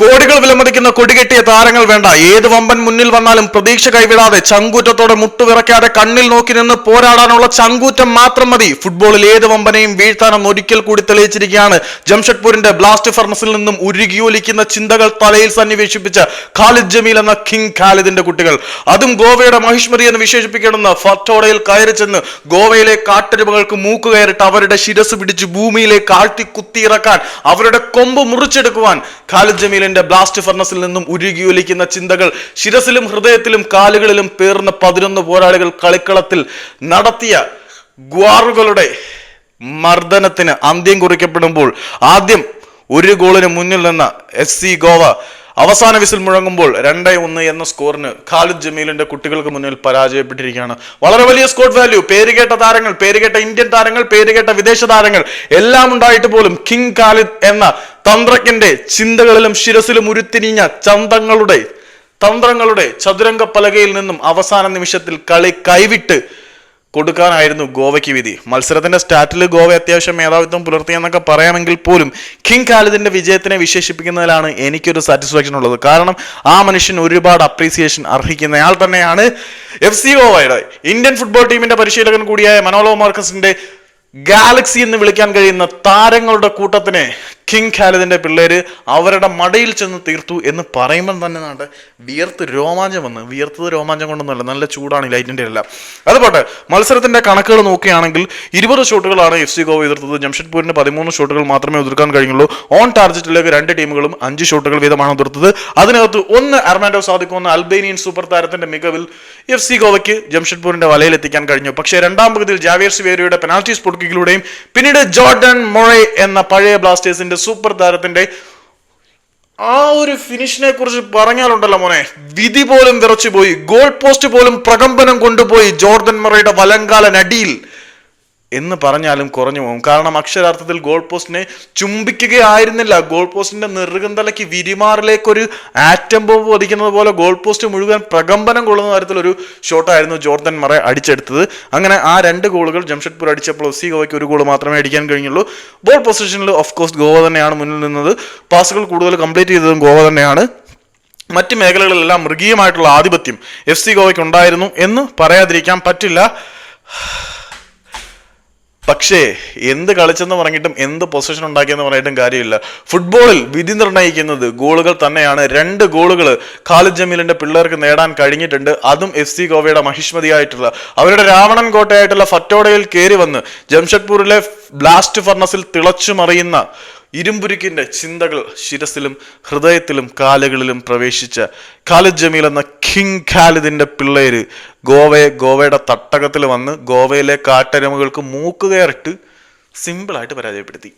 കോടികൾ വിലമതിക്കുന്ന കൊടികെട്ടിയ താരങ്ങൾ വേണ്ട. ഏത് വമ്പൻ മുന്നിൽ വന്നാലും പ്രതീക്ഷ കൈവിടാതെ ചങ്കൂറ്റത്തോടെ മുട്ടുവിറക്കാതെ കണ്ണിൽ നോക്കി നിന്ന് പോരാടാനുള്ള ചങ്കൂറ്റം മാത്രം മതി. ഫുട്ബോളിൽ ഏത് വമ്പനെയും വീഴ്ത്താനും ഒരിക്കൽ കൂടി തെളിയിച്ചിരിക്കുകയാണ് ജംഷഡ്പൂരിന്റെ ബ്ലാസ്റ്റ് ഫർമസിൽ നിന്നും ഉരുകിയൊലിക്കുന്ന ചിന്തകൾ തലയിൽ സന്നിവേശിപ്പിച്ച ഖാലിദ് ജമീൽ എന്ന കിങ് ഖാലിദിന്റെ കുട്ടികൾ. അതും ഗോവയുടെ മഹിഷ്മതി എന്ന് വിശേഷിപ്പിക്കണമെന്ന് ഫറ്റോടയിൽ കയറി ചെന്ന് ഗോവയിലെ കാട്ടരുമകൾക്ക് മൂക്ക് കയറിട്ട് അവരുടെ ശിരസ് പിടിച്ച് ഭൂമിയിലേക്ക് ആഴ്ത്തി കുത്തിയിറക്കാൻ അവരുടെ കൊമ്പ് മുറിച്ചെടുക്കുവാൻ ഖാലിദ് ജമീലിന്റെ ബ്ലാസ്റ്റ് ഫർണസിൽ നിന്നും ഉരുകിയൊലിക്കുന്ന ചിന്തകൾ ശിരസിലും ഹൃദയത്തിലും കാലുകളിലും പേർന്ന പതിനൊന്ന് പോരാളികൾ കളിക്കളത്തിൽ നടത്തിയ ഗ്വാറുകളുടെ മർദ്ദനത്തിന് അന്ത്യം കുറിക്കപ്പെടുമ്പോൾ ആദ്യം ഒരു ഗോളിന് മുന്നിൽ നിന്ന് എസ് സി ഗോവ അവസാന വിസിൽ മുഴങ്ങുമ്പോൾ രണ്ടേ ഒന്ന് എന്ന സ്കോറിന് ഖാലിദ് ജമീലിന്റെ കുട്ടികൾക്ക് മുന്നിൽ പരാജയപ്പെട്ടിരിക്കുകയാണ്. വളരെ വലിയ സ്കോർ വാല്യൂ പേരുകേട്ട താരങ്ങൾ പേരുകേട്ട ഇന്ത്യൻ താരങ്ങൾ പേരുകേട്ട വിദേശ താരങ്ങൾ എല്ലാം ഉണ്ടായിട്ട് പോലും കിങ് ഖാലിദ് എന്ന തന്ത്രജ്ഞന്റെ ചിന്തകളിലും ശിരസിലും ഉരുത്തിരിഞ്ഞ ചന്തങ്ങളുടെ തന്ത്രങ്ങളുടെ ചതുരംഗ പലകയിൽ നിന്നും അവസാന നിമിഷത്തിൽ കളി കൈവിട്ട് കൊടുക്കാനായിരുന്നു ഗോവയ്ക്ക് വിധി. മത്സരത്തിന്റെ സ്റ്റാറ്റിൽ ഗോവ അത്യാവശ്യം മേധാവിത്വം പുലർത്തിയെന്നൊക്കെ പറയാമെങ്കിൽ പോലും കിങ് ഖാലിദിന്റെ വിജയത്തിനെ വിശേഷിപ്പിക്കുന്നതിലാണ് എനിക്കൊരു സാറ്റിസ്ഫാക്ഷൻ ഉള്ളത്. കാരണം ആ മനുഷ്യൻ ഒരുപാട് അപ്രീസിയേഷൻ അർഹിക്കുന്നയാൾ തന്നെയാണ് എഫ് സി ഗോവയുടെ ഇന്ത്യൻ ഫുട്ബോൾ ടീമിന്റെ പരിശീലകൻ കൂടിയായ മനോലോ മാർക്കസിന്റെ ഗാലക്സി എന്ന് വിളിക്കാൻ കഴിയുന്ന താരങ്ങളുടെ കൂട്ടത്തിനെ കിങ് ഖാലിദിന്റെ പിള്ളേര് അവരുടെ മടയിൽ ചെന്ന് തീർത്തു എന്ന് പറയുമ്പോൾ തന്നെ നാട്ട് വിയർത്ത് രോമാഞ്ചം വന്ന്. വിയർത്തത് രോമാഞ്ചം കൊണ്ടൊന്നുമല്ല നല്ല ചൂടാണ് ഈ ലൈറ്റിന്റെ എല്ലാം. അതുപോട്ടെ മത്സരത്തിന്റെ കണക്കുകൾ നോക്കുകയാണെങ്കിൽ ഇരുപത് ഷോട്ടുകളാണ് എഫ് സി ഗോവ എതിർത്തത്. ജംഷഡ്പൂരിന് പതിമൂന്ന് ഷോട്ടുകൾ മാത്രമേ എതിർക്കാൻ കഴിഞ്ഞുള്ളൂ ഓൺ ടാർജറ്റിലേക്ക് രണ്ട് ടീമുകളും അഞ്ച് ഷോട്ടുകൾ വീതമാണ് എതിർത്തത്. അതിനകത്ത് ഒന്ന് അർമാൻഡോ സാദിക്കുന്ന അൽബേനിയൻ സൂപ്പർ താരത്തിന്റെ മികവിൽ എഫ് സി ഗോവയ്ക്ക് ജംഷഡ്പൂരിന്റെ വലയിൽ എത്തിക്കാൻ കഴിഞ്ഞു. പക്ഷേ രണ്ടാം പകുതിയിൽ ജാവിയർ സിവേരിയുടെ പെനാൽറ്റി സ്പോട്ട് കിക്കിലൂടെയും പിന്നീട് ജോർഡൻ മൊറേ എന്ന പഴയ ബ്ലാസ്റ്റേഴ്സിന്റെ സൂപ്പർ താരത്തിന്റെ ആ ഒരു ഫിനിഷിനെ കുറിച്ച് പറഞ്ഞാലുണ്ടല്ലോ മോനെ. വിധി പോലും വിറച്ചു പോയി ഗോൾ പോസ്റ്റ് പോലും പ്രകമ്പനം കൊണ്ടുപോയി ജോർദൻ മറയുടെ വലങ്കാലനടിയിൽ. എന്ന് പറഞ്ഞാലും കുറഞ്ഞു പോകും. കാരണം അക്ഷരാർത്ഥത്തിൽ ഗോൾ പോസ്റ്റിനെ ചുംബിക്കുകയായിരുന്നില്ല. ഗോൾ പോസ്റ്റിന്റെ നെറുകന്തലയ്ക്ക് വിരിമാറിലേക്കൊരു ആറ്റം ബോംബ് വധിക്കുന്നത് പോലെ ഗോൾ പോസ്റ്റ് മുഴുവൻ പ്രകമ്പനം കൊള്ളുന്ന തരത്തിലൊരു ഷോട്ടായിരുന്നു ജോർദൻ മറ അടിച്ചെടുത്തത്. അങ്ങനെ ആ രണ്ട് ഗോളുകൾ ജംഷഡ്പൂർ അടിച്ചപ്പോൾ സി ഗോവയ്ക്ക് ഒരു ഗോൾ മാത്രമേ അടിക്കാൻ കഴിഞ്ഞുള്ളൂ. ബോൾ പൊസിഷനിൽ ഓഫ് കോഴ്സ് ഗോവ തന്നെയാണ് മുന്നിൽ നിന്നത്. പാസുകൾ കൂടുതൽ കംപ്ലീറ്റ് ചെയ്തതും ഗോവ തന്നെയാണ്. മറ്റ് മേഖലകളിലെല്ലാം മൃഗീയമായിട്ടുള്ള ആധിപത്യം എഫ് സി ഗോവയ്ക്ക് ഉണ്ടായിരുന്നു എന്ന് പറയാതിരിക്കാൻ പറ്റില്ല. പക്ഷേ എന്ത് കളിച്ചെന്ന് പറഞ്ഞിട്ടും എന്ത് പൊസിഷൻ ഉണ്ടാക്കിയെന്ന് പറഞ്ഞിട്ടും കാര്യമില്ല. ഫുട്ബോളിൽ വിധി നിർണയിക്കുന്നത് ഗോളുകൾ തന്നെയാണ്. രണ്ട് ഗോളുകൾ ഖാലിദ് ജമീലിന്റെ പിള്ളേർക്ക് നേടാൻ കഴിഞ്ഞിട്ടുണ്ട്. അതും എഫ് സി ഗോവയുടെ മഹിഷ്മതിയായിട്ടുള്ള. അവരുടെ രാവണൻ കോട്ടയായിട്ടുള്ള ഫറ്റോഡയിൽ കയറി വന്ന് ജംഷഡ്പൂരിലെ ബ്ലാസ്റ്റ് ഫർണസിൽ തിളച്ചു മറിയുന്ന ഇരുമ്പുരുക്കിന്റെ ചിന്തകൾ ശിരസിലും ഹൃദയത്തിലും കാലുകളിലും പ്രവേശിച്ച ഖാലിദ് ജമീൽ എന്ന കിങ് ഖാലിദിന്റെ പിള്ളേര് ഗോവയെ ഗോവയുടെ തട്ടകത്തിൽ വന്ന് ഗോവയിലെ കാട്ടരമുകൾക്ക് മൂക്കുകയറിട്ട് സിമ്പിളായിട്ട് പരാജയപ്പെടുത്തി.